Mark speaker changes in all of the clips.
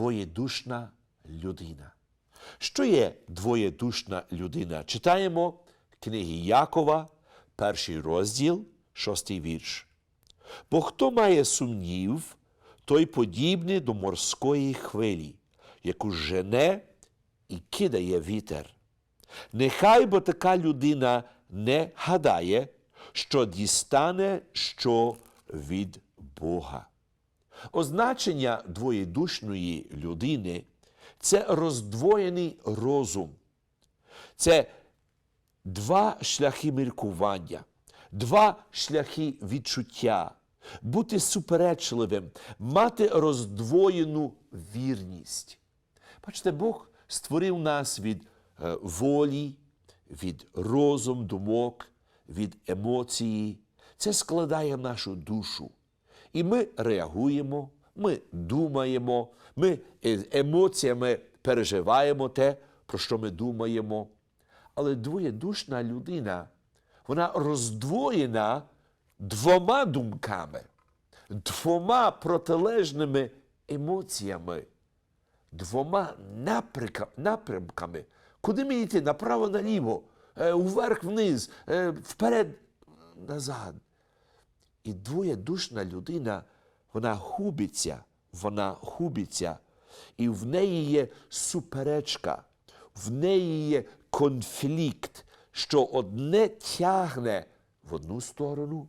Speaker 1: двоєдушна людина. Що є двоєдушна людина? Читаємо книги Якова, перший розділ, шостий вірш. Бо хто має сумнів, той подібний до морської хвилі, яку жене і кидає вітер. Нехай бо така людина не гадає, що дістане що від Бога. Означення двоєдушної людини це роздвоєний розум. Це два шляхи міркування, два шляхи відчуття, бути суперечливим, мати роздвоєну вірність. Бачите, Бог створив нас від е, волі, від розум, думок, від емоції. Це складає нашу душу. І ми реагуємо, ми думаємо, ми е- емоціями переживаємо те, про що ми думаємо. Але двоєдушна людина, вона роздвоєна двома думками, двома протилежними емоціями, двома напрямками. Куди мені йти? Направо наліво, е, вверх вниз, е, вперед, назад. І двоєдушна людина, вона губиться, вона губиться, і в неї є суперечка, в неї є конфлікт, що одне тягне в одну сторону,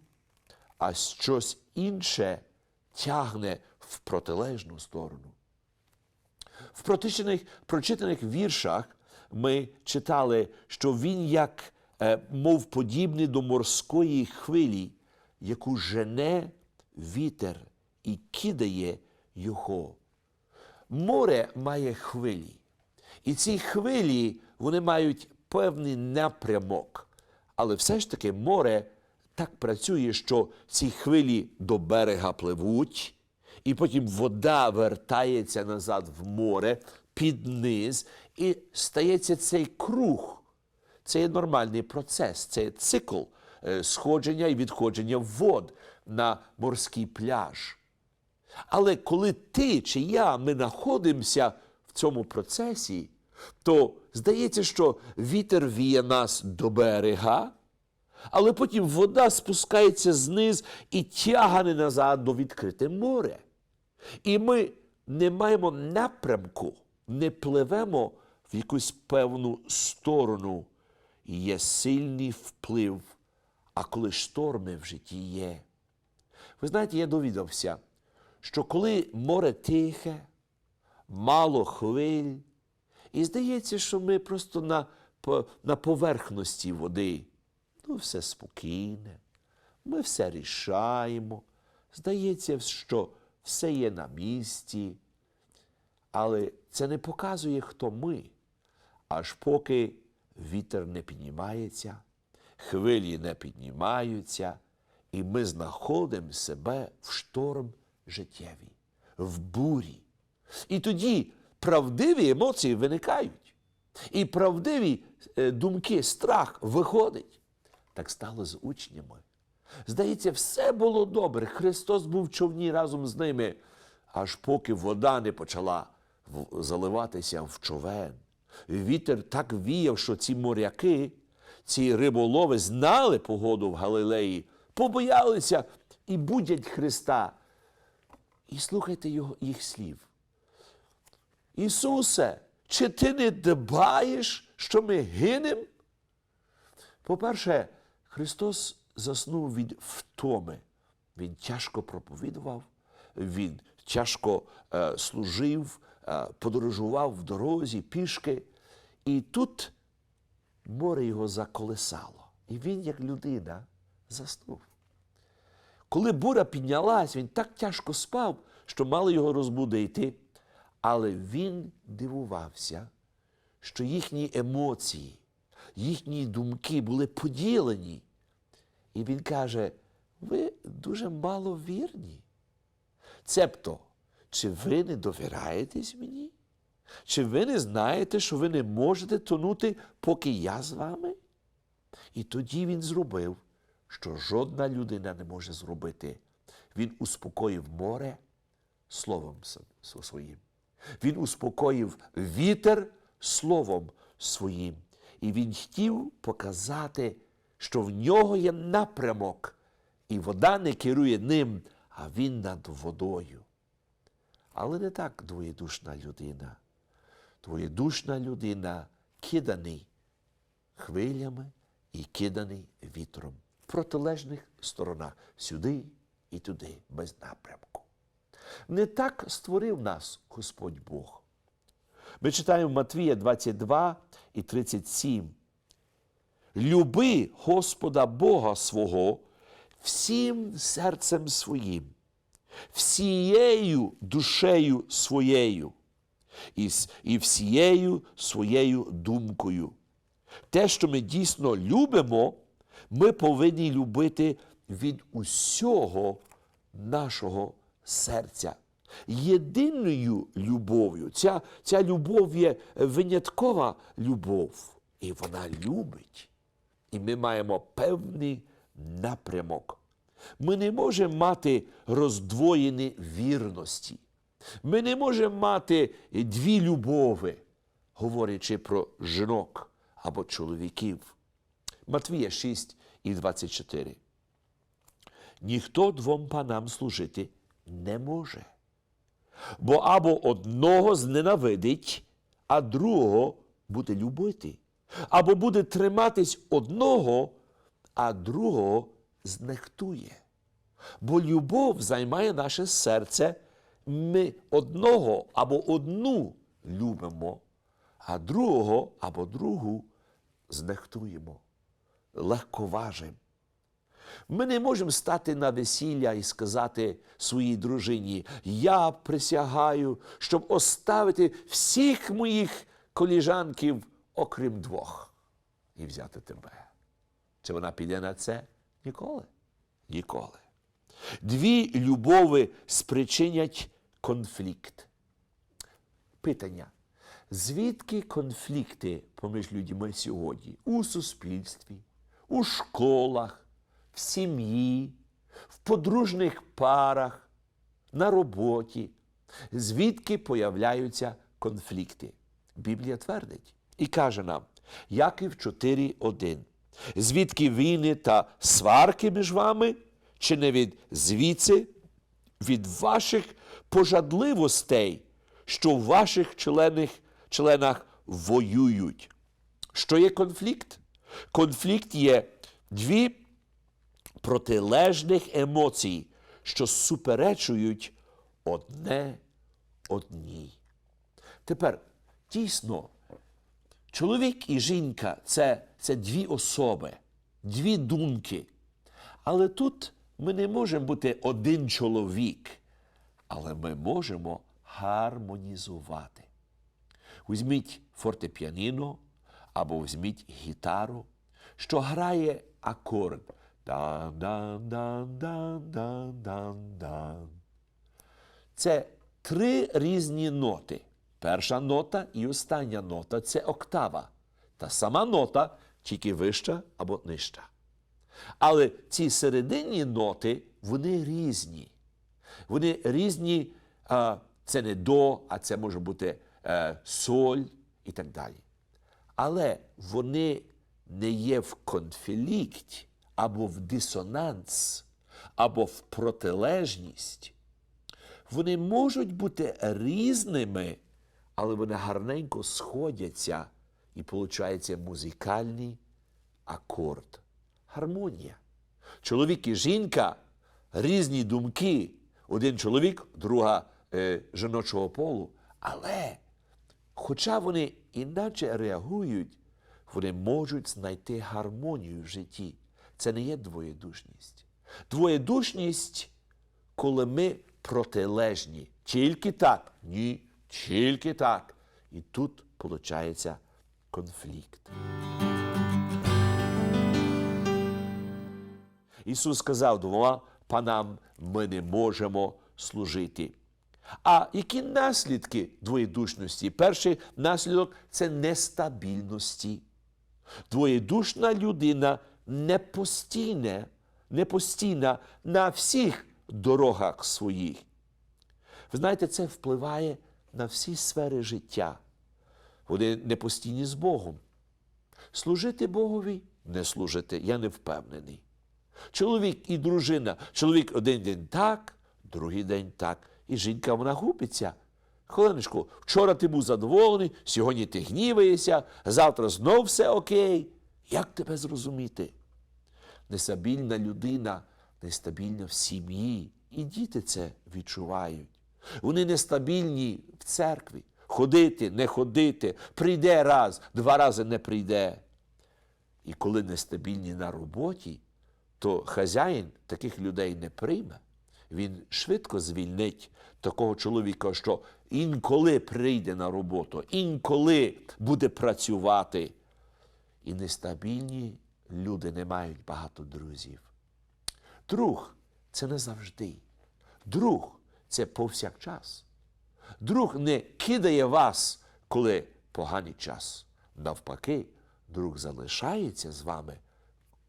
Speaker 1: а щось інше тягне в протилежну сторону. В прочитаних, віршах ми читали, що він як е, мов подібний до морської хвилі, яку жене вітер і кидає його. Море має хвилі. І ці хвилі вони мають певний напрямок. Але все ж таки море так працює, що ці хвилі до берега пливуть, і потім вода вертається назад в море під низ, і стається цей круг. Це є нормальний процес, це є цикл сходження і відходження вод на морський пляж. Але коли ти чи я ми знаходимося в цьому процесі, то здається, що вітер віє нас до берега, але потім вода спускається зниз і тягне назад до відкрите море. І ми не маємо напрямку, не пливемо в якусь певну сторону. Є сильний вплив, а коли шторми в житті є. Ви знаєте, я довідався, що коли море тихе, мало хвиль, і здається, що ми просто на, на поверхності води. Ну, все спокійне, ми все рішаємо. Здається, що все є на місці. Але це не показує, хто ми, аж поки вітер не піднімається, хвилі не піднімаються, і ми знаходимо себе в шторм життєвий, в бурі. І тоді правдиві емоції виникають. І правдиві е, думки, страх виходить. Так стало з учнями. Здається, все було добре. Христос був в човні разом з ними, аж поки вода не почала заливатися в човен. Вітер так віяв, що ці моряки, ці риболови знали погоду в Галилеї, побоялися і будять Христа. І слухайте його, їх слів. Ісусе, чи ти не дбаєш, що ми гинемо? По-перше, Христос заснув від втоми. Він тяжко проповідував, він тяжко е, служив, е, подорожував в дорозі пішки. І тут море його заколесало. І він, як людина, заснув. Коли буря піднялась, він так тяжко спав, що мали його розбудити. Але він дивувався, що їхні емоції, їхні думки були поділені. І він каже: ви дуже мало вірні. Цебто, чи ви не довіряєтесь мені? Чи ви не знаєте, що ви не можете тонути, поки я з вами? І тоді він зробив, що жодна людина не може зробити. Він успокоїв море словом своїм. Він успокоїв вітер словом своїм. І він хотів показати, що в нього є напрямок, і вода не керує ним, а він над водою. Але не так двоєдушна людина. Двоєдушна людина киданий хвилями і киданий вітром в протилежних сторонах сюди і туди, без напрямку. Не так створив нас Господь Бог. Ми читаємо Матвія 22 і 37. Люби Господа Бога свого всім серцем своїм, всією душею своєю і, і всією своєю думкою. Те, що ми дійсно любимо, ми повинні любити від усього нашого серця. Єдиною любов'ю. Ця, ця любов є виняткова любов, і вона любить. І ми маємо певний напрямок. Ми не можемо мати роздвоєні вірності. Ми не можемо мати дві любови, говорячи про жінок або чоловіків. Матвія 6 і 24. Ніхто двом панам служити не може. Бо або одного зненавидить, а другого буде любити. Або буде триматись одного, а другого знехтує. Бо любов займає наше серце. Ми одного або одну любимо, а другого або другу знехтуємо, легковажимо. Ми не можемо стати на весілля і сказати своїй дружині: Я присягаю, щоб оставити всіх моїх коліжанків, окрім двох, і взяти тебе. Чи вона піде на це? Ніколи. Ніколи. Дві любови спричинять конфлікт. Питання. Звідки конфлікти поміж людьми сьогодні? У суспільстві, у школах, в сім'ї, в подружних парах, на роботі. Звідки появляються конфлікти? Біблія твердить і каже нам, Яків 4.1. Звідки війни та сварки між вами, чи не від звідси, від ваших пожадливостей, що в ваших членах, членах воюють. Що є конфлікт? Конфлікт є дві протилежних емоцій, що суперечують одне одній. Тепер дійсно, чоловік і жінка це, це дві особи, дві думки. Але тут ми не можемо бути один чоловік, але ми можемо гармонізувати. Візьміть фортепіаніно або візьміть гітару, що грає акорд. дан дан дан дан дан дан дан Це три різні ноти. Перша нота і остання нота це октава. Та сама нота тільки вища або нижча. Але ці серединні ноти, вони різні. Вони різні, це не до, а це може бути е, соль і так далі. Але вони не є в конфлікті, або в дисонанс, або в протилежність. Вони можуть бути різними, але вони гарненько сходяться і виходить музикальний акорд. Гармонія. Чоловік і жінка різні думки. Один чоловік, друга е, жіночого полу. Але, хоча вони іначе реагують, вони можуть знайти гармонію в житті. Це не є двоєдушність. Двоєдушність, коли ми протилежні. Тільки так. Ні, тільки так. І тут виходить конфлікт. Ісус сказав двома панам, ми не можемо служити. А які наслідки двоєдушності? Перший наслідок це нестабільності. Двоєдушна людина не постійна, не постійна на всіх дорогах своїх. Ви знаєте, це впливає на всі сфери життя. Вони не постійні з Богом. Служити Богові не служити, я не впевнений. Чоловік і дружина, чоловік один день так, другий день так. І жінка вона губиться. Хвилиночку, вчора ти був задоволений, сьогодні ти гніваєшся, завтра знов все окей. Як тебе зрозуміти? Нестабільна людина нестабільна в сім'ї, і діти це відчувають. Вони нестабільні в церкві. Ходити, не ходити, прийде раз, два рази не прийде. І коли нестабільні на роботі, то хазяїн таких людей не прийме. Він швидко звільнить такого чоловіка, що інколи прийде на роботу, інколи буде працювати. І нестабільні люди не мають багато друзів. Друг це не завжди. Друг це повсякчас. Друг не кидає вас, коли поганий час. Навпаки, друг залишається з вами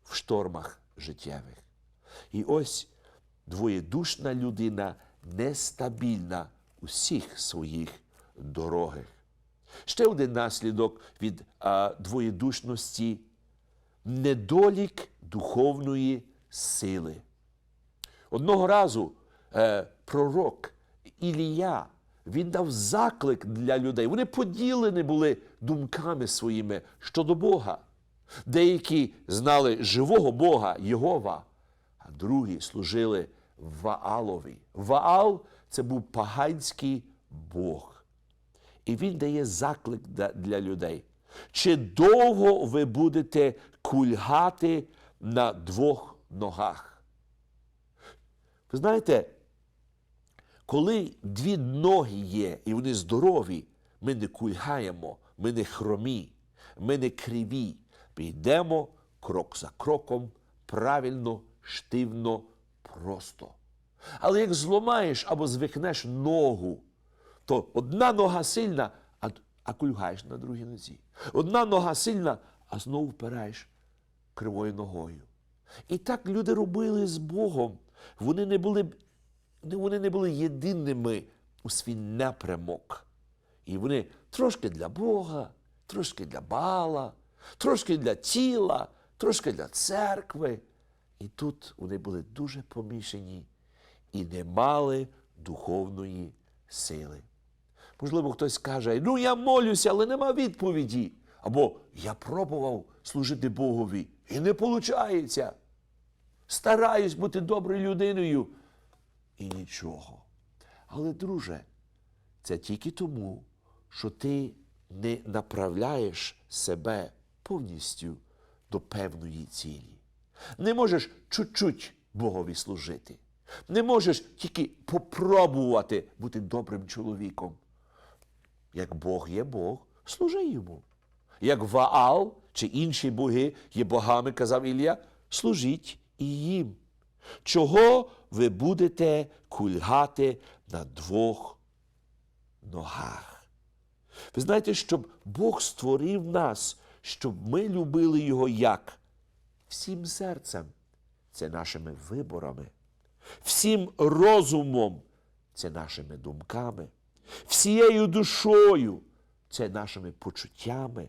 Speaker 1: в штормах життєвих. І ось двоєдушна людина нестабільна у всіх своїх дорогах. Ще один наслідок від а, двоєдушності недолік духовної сили. Одного разу е, пророк Ілія він дав заклик для людей. Вони поділені були думками своїми щодо Бога. Деякі знали живого Бога Єгова, а другі служили Ваалові. Ваал це був паганський Бог. І він дає заклик для- людей. Чи довго ви будете кульгати на двох ногах? Ви знаєте, коли дві ноги є і вони здорові, ми не кульгаємо, ми не хромі, ми не криві. Ми йдемо крок за кроком, правильно, штивно, просто. Але як зломаєш або звикнеш ногу, то одна нога сильна, а, а кульгаєш на другій нозі. Одна нога сильна, а знову впираєш кривою ногою. І так люди робили з Богом. Вони не були, вони не були єдиними у свій напрямок. І вони трошки для Бога, трошки для Бала, трошки для тіла, трошки для церкви. І тут вони були дуже помішані і не мали духовної сили. Можливо, хтось каже, ну я молюся, але нема відповіді. Або я пробував служити Богові і не виходить. Стараюсь бути доброю людиною. І нічого. Але, друже, це тільки тому, що ти не направляєш себе повністю до певної цілі. Не можеш чуть-чуть Богові служити. Не можеш тільки попробувати бути добрим чоловіком. Як Бог є Бог, служи йому. Як Ваал чи інші боги є богами, казав Ілля, служіть і їм. Чого ви будете кульгати на двох ногах? Ви знаєте, щоб Бог створив нас, щоб ми любили Його як? Всім серцем це нашими виборами, всім розумом це нашими думками, всією душою це нашими почуттями,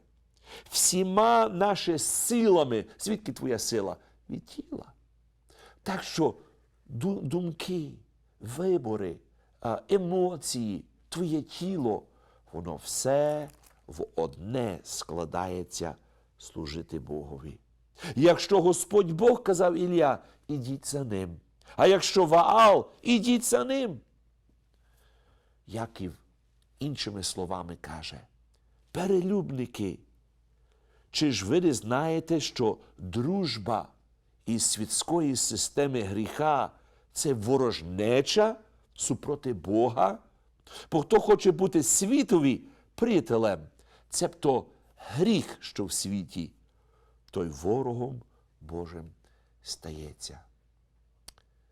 Speaker 1: всіма нашими силами. Звідки твоя сила? Від тіла. Так що думки, вибори, емоції, твоє тіло, воно все в одне складається служити Богові. Якщо Господь Бог казав Ілля, ідіть за ним. А якщо Ваал, ідіть за ним. Яків іншими словами каже: перелюбники, чи ж ви не знаєте, що дружба із світської системи гріха це ворожнеча супроти Бога? Бо хто хоче бути світові приятелем, цебто гріх, що в світі, той ворогом Божим стається.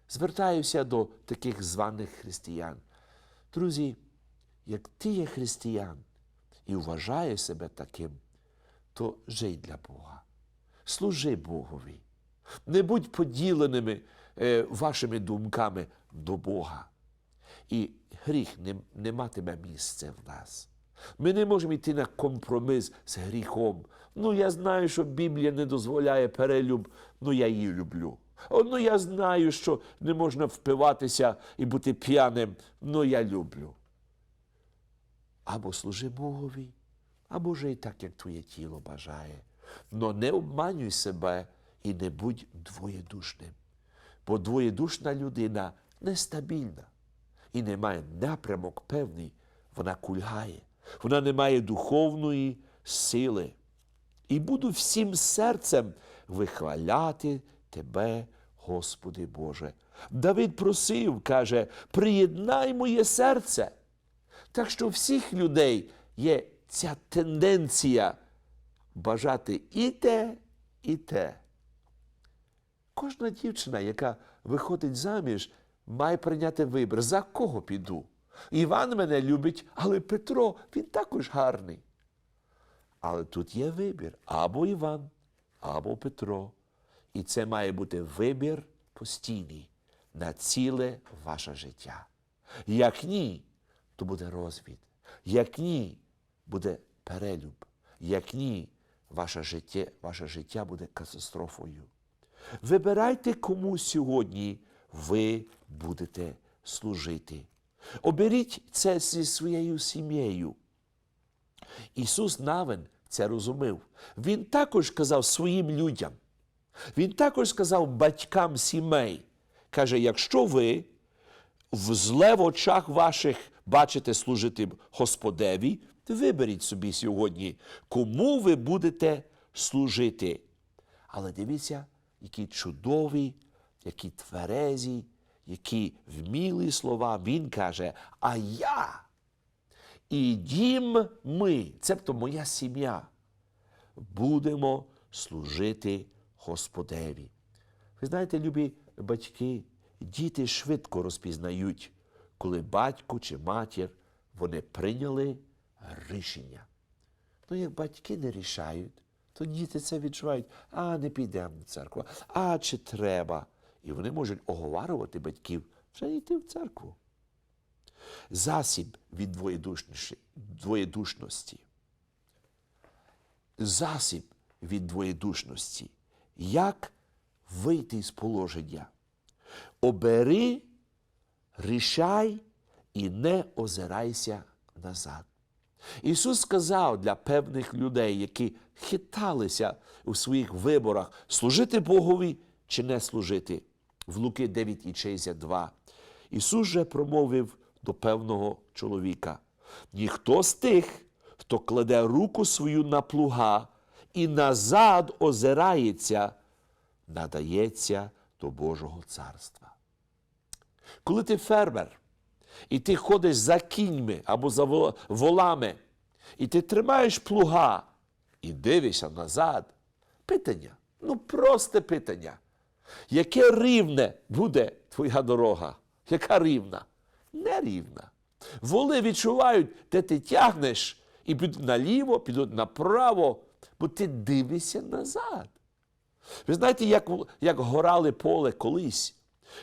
Speaker 1: Звертаюся до таких званих християн. Друзі, як ти є християн і вважаєш себе таким, то жий для Бога. Служи Богові. Не будь поділеними е, вашими думками до Бога. і гріх не, не матиме місця в нас. Ми не можемо йти на компроміс з гріхом. Ну, я знаю, що Біблія не дозволяє перелюб, ну я її люблю. Ну я знаю, що не можна впиватися і бути п'яним, ну я люблю. Або служи Богові, або жий так, як твоє тіло бажає. Но не обманюй себе і не будь двоєдушним. Бо двоєдушна людина нестабільна і не має напрямок певний, вона кульгає, вона не має духовної сили. І буду всім серцем вихваляти Тебе, Господи Боже. Давид просив, каже, приєднай моє серце. Так що у всіх людей є ця тенденція бажати і те, і те. Кожна дівчина, яка виходить заміж, має прийняти вибір, за кого піду. Іван мене любить, але Петро, він також гарний. Але тут є вибір або Іван, або Петро. І це має бути вибір постійний на ціле ваше життя. Як ні, то буде розвід. Як ні, буде перелюб. Як ні, ваше життя, ваше життя буде катастрофою. Вибирайте, кому сьогодні ви будете служити. Оберіть це зі своєю сім'єю. Ісус Навин це розумів. Він також казав своїм людям. Він також сказав батькам сімей. Каже, якщо ви в зле в очах ваших бачите служити Господеві, виберіть собі сьогодні, кому ви будете служити. Але дивіться, які чудові, які тверезі, які вмілі слова. Він каже, а я і дім ми, цебто моя сім'я, будемо служити Господеві. Ви знаєте, любі батьки, діти швидко розпізнають, коли батько чи матір вони прийняли рішення. Ну, як батьки не рішають, то діти це відчувають, а не підемо в церкву, а чи треба. І вони можуть оговарювати батьків вже йти в церкву. Засіб від двоєдушності. Засіб від двоєдушності. Як вийти з положення? Обери, рішай і не озирайся назад. Ісус сказав для певних людей, які хиталися у своїх виборах, служити Богові чи не служити. В Луки 9 і 62. Ісус же промовив до певного чоловіка: ніхто з тих, хто кладе руку свою на плуга і назад озирається, надається до Божого царства. Коли ти фермер, і ти ходиш за кіньми або за волами, і ти тримаєш плуга і дивишся назад, питання, ну просте питання. Яке рівне буде твоя дорога? Яка рівна? Нерівна. Воли відчувають, де ти тягнеш, і підуть наліво, підуть направо, бо ти дивишся назад. Ви знаєте, як, як горали поле колись?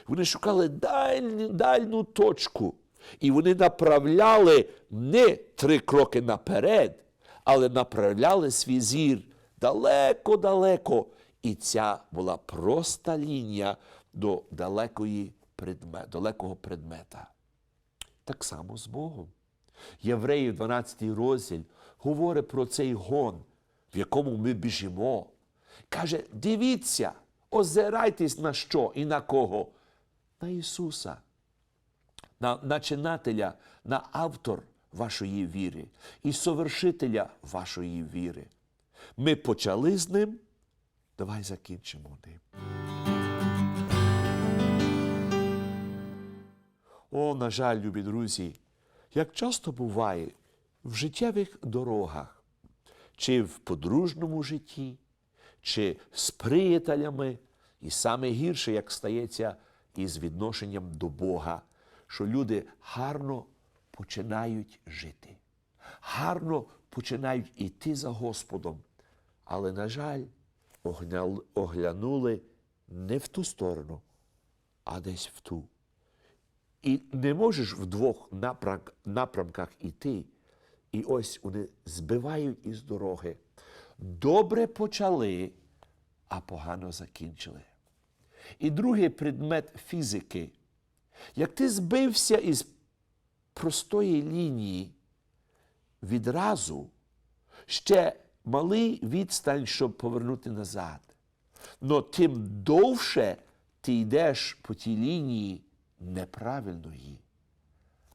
Speaker 1: Вони шукали дальню, точку. І вони направляли не три кроки наперед, але направляли свій зір далеко-далеко. І ця була проста лінія до далекої предме, далекого предмета. Так само з Богом. Євреїв 12 розділ говорить про цей гон, в якому ми біжимо. Каже, дивіться, озирайтесь на що і на кого? На Ісуса, на начинателя, на автор вашої віри і совершителя вашої віри. Ми почали з ним, давай закінчимо ним. О, на жаль, любі друзі, як часто буває в життєвих дорогах, чи в подружньому житті, чи з приятелями, і саме гірше, як стається із відношенням до Бога, що люди гарно починають жити, гарно починають іти за Господом, але, на жаль, оглянули не в ту сторону, а десь в ту. І не можеш в двох напрямках іти. І ось вони збивають із дороги. Добре почали, а погано закінчили. І другий предмет фізики. Як ти збився із простої лінії відразу, ще малий відстань, щоб повернути назад. Но тим довше ти йдеш по тій лінії неправильної,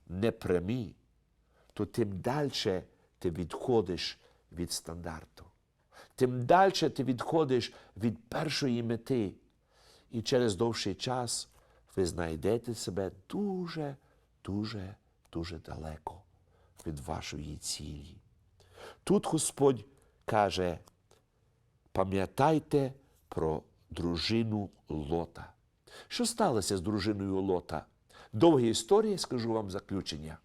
Speaker 1: непрямі, то тим далі ти відходиш від стандарту. Тим далі ти відходиш від першої мети. І через довший час ви знайдете себе дуже, дуже, дуже далеко від вашої цілі. Тут Господь каже, пам'ятайте про дружину Лота. Що сталося з дружиною Лота? Довга історія, скажу вам заключення.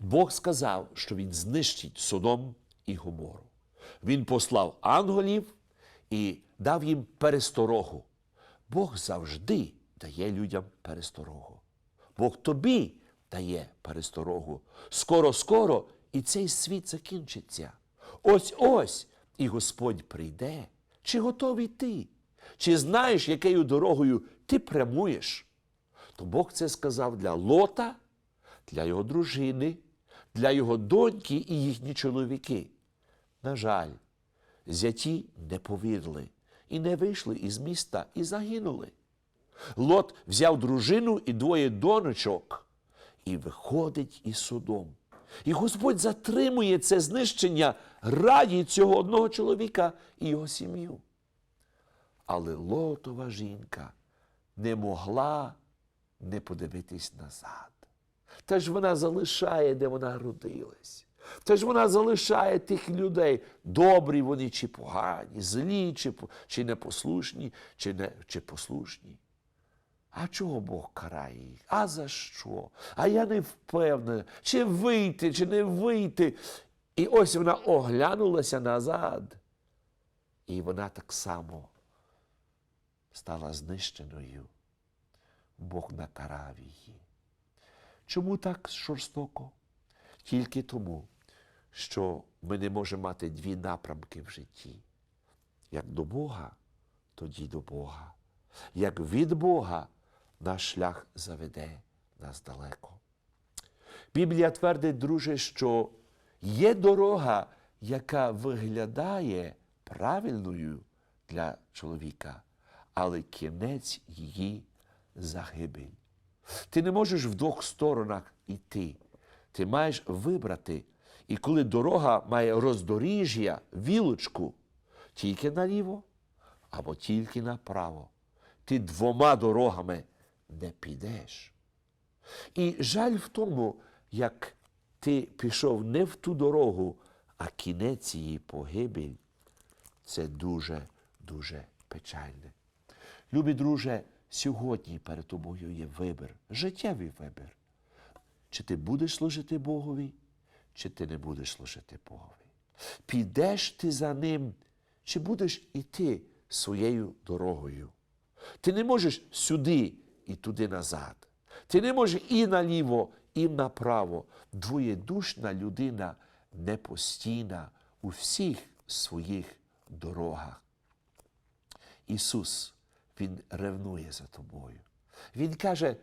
Speaker 1: Бог сказав, що він знищить Содом і Гомору. Він послав ангелів і дав їм пересторогу. Бог завжди дає людям пересторогу. Бог тобі дає пересторогу. Скоро-скоро і цей світ закінчиться. Ось ось і Господь прийде. Чи готовий ти? Чи знаєш, якою дорогою ти прямуєш? То Бог це сказав для Лота, для його дружини, для його доньки і їхні чоловіки. На жаль, зяті не повірили і не вийшли із міста і загинули. Лот взяв дружину і двоє доночок і виходить із судом. І Господь затримує це знищення раді цього одного чоловіка і його сім'ю. Але Лотова жінка не могла не подивитись назад. Та ж вона залишає, де вона родилась. Та ж вона залишає тих людей, добрі вони чи погані, злі, чи, чи непослушні, чи, не, чи послушні. А чого Бог карає їх? А за що? А я не впевнена, чи вийти, чи не вийти. І ось вона оглянулася назад. І вона так само стала знищеною. Бог накарав її. Чому так жорстоко? Тільки тому, що ми не можемо мати дві напрямки в житті. Як до Бога, тоді до Бога. Як від Бога наш шлях заведе нас далеко. Біблія твердить, друже, що є дорога, яка виглядає правильною для чоловіка, але кінець її загибель. Ти не можеш в двох сторонах йти. Ти маєш вибрати. І коли дорога має роздоріжжя, вілочку, тільки наліво або тільки направо. Ти двома дорогами не підеш. І жаль в тому, як ти пішов не в ту дорогу, а кінець її погибель. Це дуже, дуже печальне. Любі друже, сьогодні перед тобою є вибір, життєвий вибір. Чи ти будеш служити Богові, чи ти не будеш служити Богові. Підеш ти за ним, чи будеш іти своєю дорогою. Ти не можеш сюди і туди назад. Ти не можеш і наліво, і направо. Двоєдушна людина непостійна у всіх своїх дорогах. Ісус, Він ревнує за тобою. Він каже,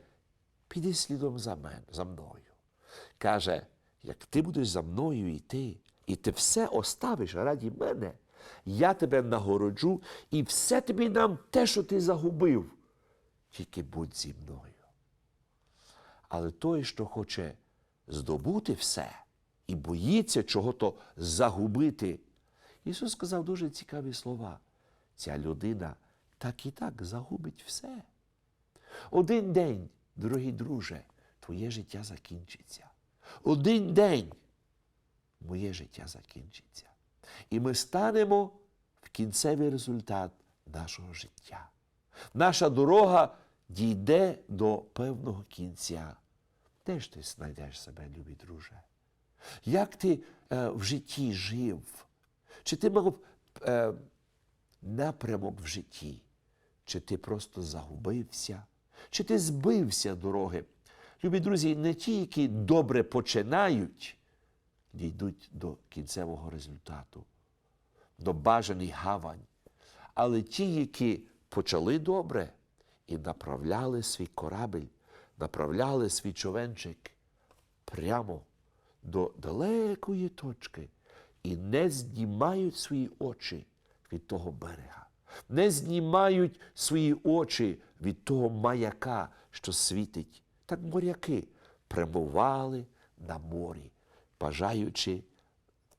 Speaker 1: піди слідом за мене, за мною. Каже, як ти будеш за мною йти, і ти все оставиш раді мене, я тебе нагороджу і все тобі дам те, що ти загубив. Тільки будь зі мною. Але той, що хоче здобути все і боїться чого-то загубити, Ісус сказав дуже цікаві слова. Ця людина так і так загубить все. Один день, дорогий друже, твоє життя закінчиться. Один день моє життя закінчиться. І ми станемо в кінцевий результат нашого життя. Наша дорога дійде до певного кінця. Де ж ти знайдеш себе, любий друже? Як ти е, в житті жив? Чи ти мав е, напрямок в житті? Чи ти просто загубився? Чи ти збився дороги? Любі друзі, не ті, які добре починають, дійдуть до кінцевого результату, до бажаний гавань. Але ті, які почали добре і направляли свій корабель, направляли свій човенчик прямо до далекої точки і не знімають свої очі від того берега, не знімають свої очі від того маяка, що світить. Так моряки прямували на морі, бажаючи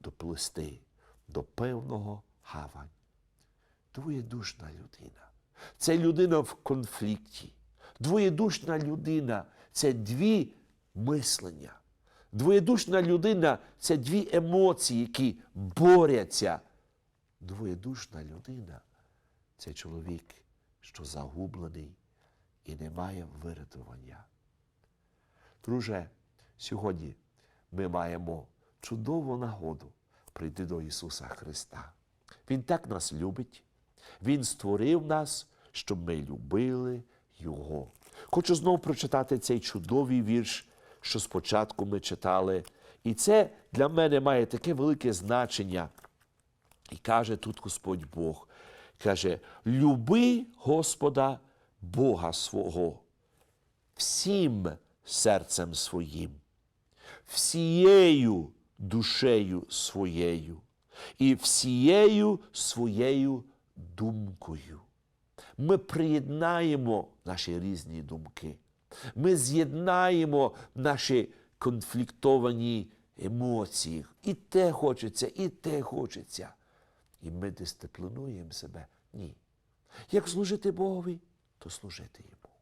Speaker 1: доплисти до певного гавань. Двоєдушна людина. Це людина в конфлікті. Двоєдушна людина це дві мислення. Двоєдушна людина це дві емоції, які борються. Двоєдушна людина це чоловік, що загублений і не має вирятування. Друже, сьогодні ми маємо чудову нагоду прийти до Ісуса Христа. Він так нас любить, Він створив нас, щоб ми любили Його. Хочу знову прочитати цей чудовий вірш, що спочатку ми читали. І це для мене має таке велике значення. І каже тут Господь Бог, каже, люби Господа Бога свого всім серцем своїм, всією душею своєю і всією своєю думкою. Ми приєднаємо наші різні думки. Ми з'єднаємо наші конфліктовані емоції. І те хочеться, і те хочеться. І ми дисциплінуємо себе. Ні. Як служити Богові, то служити йому.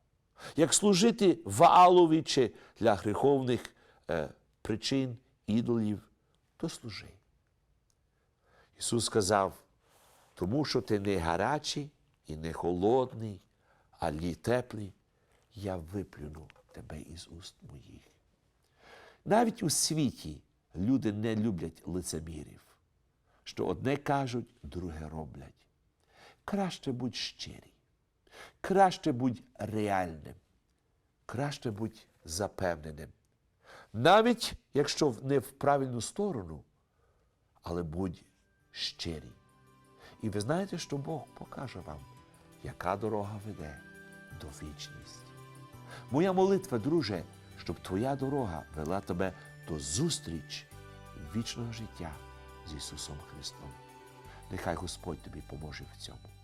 Speaker 1: Як служити Ваалові чи для гріховних е, причин, ідолів, то служи. Ісус сказав, тому що ти не гарячий і не холодний, а лі теплий, я виплюну тебе із уст моїх. Навіть у світі люди не люблять лицемірів, що одне кажуть, друге роблять. Краще будь щирий, краще будь реальним, краще будь запевненим. Навіть якщо не в правильну сторону, але будь щирий. І ви знаєте, що Бог покаже вам, яка дорога веде до вічності. Моя молитва, друже, щоб твоя дорога вела тебе до зустріч вічного життя з Ісусом Христом. Нехай Господь тобі поможе в цьому.